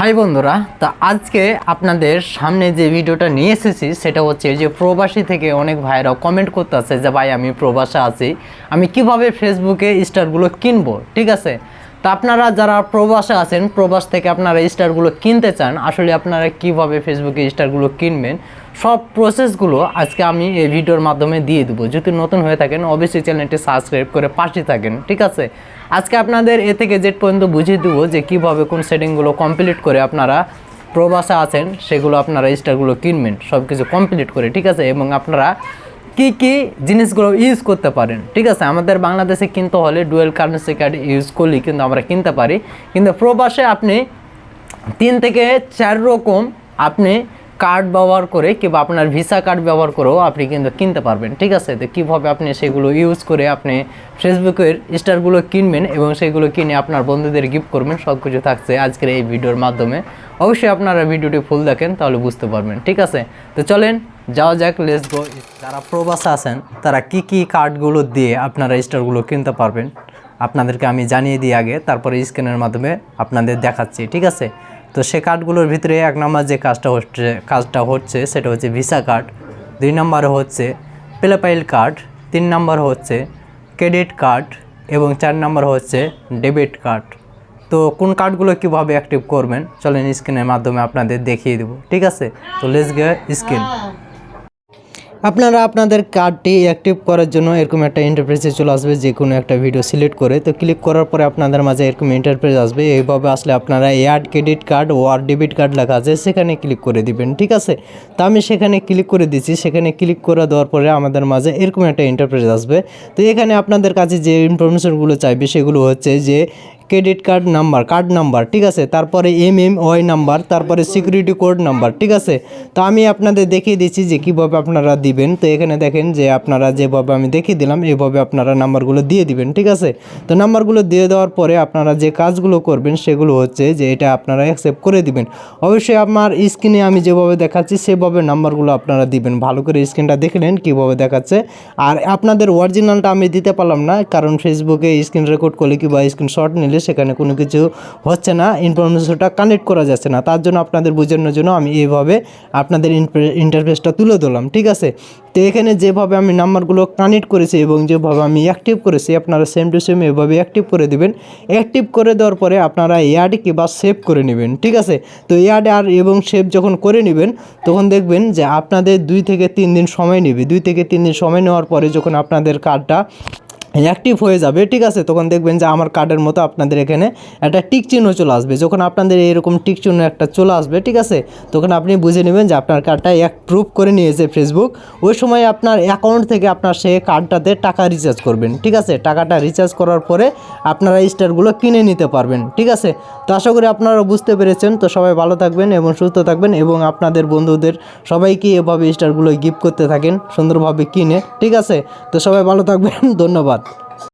High বন্ধুরা, তা আজকে আপনাদের সামনে যে ভিডিওটা নিয়ে এসেছি, সেটা হচ্ছে যে প্রবাসী থেকে অনেক ভাইরা কমেন্ট করতে আছে যে, ভাই, আমি প্রবাসে আছি, আমি কীভাবে ফেসবুকে স্টারগুলো কিনবো? ঠিক আছে? তা আপনারা যারা প্রবাসে আছেন, প্রবাস থেকে আপনারা স্টারগুলো কিনতে চান, আসলে আপনারা কীভাবে ফেসবুকে স্টারগুলো কিনবেন? সব প্রসেসগুলো আজকে আমি এই ভিডিওর মাধ্যমে দিয়ে দেবো। যদি নতুন হয়ে থাকেন, অবশ্যই চ্যানেলটি সাবস্ক্রাইব করে পাশে থাকেন, ঠিক আছে? আজকে আপনাদের এ থেকে জেড পর্যন্ত বুঝিয়ে দেবো যে কীভাবে কোন সেটিংগুলো কমপ্লিট করে আপনারা প্রবাসে আছেন, সেগুলো আপনারা স্টারগুলো কিনবেন সব কিছু কমপ্লিট করে, ঠিক আছে? এবং আপনারা কি কি জিনিসগুলো ইউজ করতে পারেন, ঠিক আছে? আমাদের বাংলাদেশে কিনতে হলে ডুয়েল কারেন্সি কার্ড ইউজ করলেই কিন্তু আমরা কিনতে পারি। কিন্তু প্রবাসে আপনি তিন থেকে চার রকম আপনি কার্ড ব্যবহার করে কিংবা আপনার ভিসা কার্ড ব্যবহার করেও আপনি কিন্তু কিনতে পারবেন, ঠিক আছে? তো কীভাবে আপনি সেগুলো ইউজ করে আপনি ফেসবুকের স্টারগুলো কিনবেন এবং সেগুলো কিনে আপনার বন্ধুদের গিফট করবেন সব কিছু থাকছে আজকের এই ভিডিওর মাধ্যমে। অবশ্যই আপনারা ভিডিওটি ফুল দেখেন, তাহলে বুঝতে পারবেন, ঠিক আছে? তো চলেন, যাওয়া যাক লেস গো যারা প্রবাসে আছেন, তারা কি কি কার্ডগুলো দিয়ে আপনারা স্টারগুলো কিনতে পারবেন? আপনাদেরকে আমি জানিয়ে দিই আগে, তারপরে স্ক্যানের মাধ্যমে আপনাদের দেখাচ্ছি, ঠিক আছে? তো সে কার্ডগুলোর ভিতরে এক নম্বর যে কাজটা হচ্ছে কাজটা হচ্ছে, সেটা হচ্ছে ভিসা কার্ড দুই নম্বর হচ্ছে পেলাপাইল কার্ড তিন নম্বর হচ্ছে ক্রেডিট কার্ড এবং চার নম্বর হচ্ছে ডেবিট কার্ড তো কোন কার্ডগুলো কীভাবে অ্যাক্টিভ করবেন? চলেন স্ক্রিনের মাধ্যমে আপনাদের দেখিয়ে দেবো। ঠিক আছে? তো লেস গে স্ক্রিন আপনারা আপনাদের কার্ডটি অ্যাক্টিভ করার জন্য এরকম একটা ইন্টারফেসে চলে আসবে, যে কোনো একটা ভিডিও সিলেক্ট করে, তো ক্লিক করার পরে আপনাদের মাঝে এরকম ইন্টারফেস আসবে। এইভাবে আসলে আপনারা এয়ার ক্রেডিট কার্ড ও আর ডেবিট কার্ড লেখা আছে, সেখানে ক্লিক করে দিবেন, ঠিক আছে? তো আমি সেখানে ক্লিক করে দিচ্ছি সেখানে ক্লিক করে দেওয়ার পরে আমাদের মাঝে এরকম একটা ইন্টারফেস আসবে। তো এখানে আপনাদের কাছে যে ইনফরমেশনগুলো চাইবে, সেগুলো হচ্ছে যে credit card number card number, ঠিক আছে? তারপরে এম এম ওয়াই নাম্বার, তারপরে সিকিউরিটি কোড নাম্বার, ঠিক আছে? তো আমি আপনাদের দেখিয়ে দিচ্ছি যে কীভাবে আপনারা দিবেন। তো এখানে দেখেন যে আপনারা যেভাবে আমি দেখিয়ে দিলাম এইভাবে আপনারা নাম্বারগুলো দিয়ে দিবেন, ঠিক আছে? তো নাম্বারগুলো দিয়ে দেওয়ার পরে আপনারা যে কাজগুলো করবেন সেগুলো হচ্ছে যে এটা আপনারা অ্যাকসেপ্ট করে দিবেন। অবশ্যই আমার স্ক্রিনে আমি যেভাবে দেখাচ্ছি, সেভাবে নাম্বারগুলো আপনারা দিবেন। ভালো করে স্ক্রিনটা দেখলেন কীভাবে দেখাচ্ছে। আর আপনাদের অরিজিনালটা আমি দিতে পারলাম না, কারণ ফেসবুকে স্ক্রিন রেকর্ড করলে কিংবা স্ক্রিনশট নিলে সেখানে কোনো কিছু হচ্ছে না ইনফরমেশনটা কানেক্ট করা যাচ্ছে না। তার জন্য আপনাদের বোঝানোর জন্য আমি এইভাবে আপনাদের ইন্টারফেসটা তুলে ধরলাম, ঠিক আছে? তো এখানে যেভাবে আমি নাম্বারগুলো কানেক্ট করেছি এবং যেভাবে আমি অ্যাক্টিভ করেছি, আপনারা সেম টু সেম এভাবে অ্যাক্টিভ করে দেবেন। অ্যাক্টিভ করে দেওয়ার পরে আপনারা এয়াড কিংবা সেভ করে নেবেন, ঠিক আছে? তো এয়াড আর এবং সেভ যখন করে নেবেন, তখন দেখবেন যে আপনাদের দুই থেকে তিন দিন সময় নেবে। দুই থেকে তিন দিন সময় নেওয়ার পরে যখন আপনাদের কার্ডটা অ্যাক্টিভ হয়ে যাবে, ঠিক আছে? তখন দেখবেন যে আমার কার্ডের মতো আপনাদের এখানে একটা টিক চিহ্ন চলে আসবে। যখন আপনাদের এরকম টিক চিহ্ন একটা চলে আসবে, ঠিক আছে? তখন আপনি বুঝে নেবেন যে আপনার কার্ডটা অ্যাপ্রুভ করে নিয়েছে ফেসবুক ওই সময় আপনার অ্যাকাউন্ট থেকে আপনার সেই কার্ডটাতে টাকা রিচার্জ করবেন, ঠিক আছে? টাকাটা রিচার্জ করার পরে আপনারা স্টারগুলো কিনে নিতে পারবেন, ঠিক আছে? তো আশা করি আপনারা বুঝতে পেরেছেন। তো সবাই ভালো থাকবেন এবং সুস্থ থাকবেন এবং আপনাদের বন্ধুদের সবাইকে এভাবে স্টারগুলো গিফট করতে থাকেন, সুন্দরভাবে কিনে, ঠিক আছে? তো সবাই ভালো থাকবেন, ধন্যবাদ।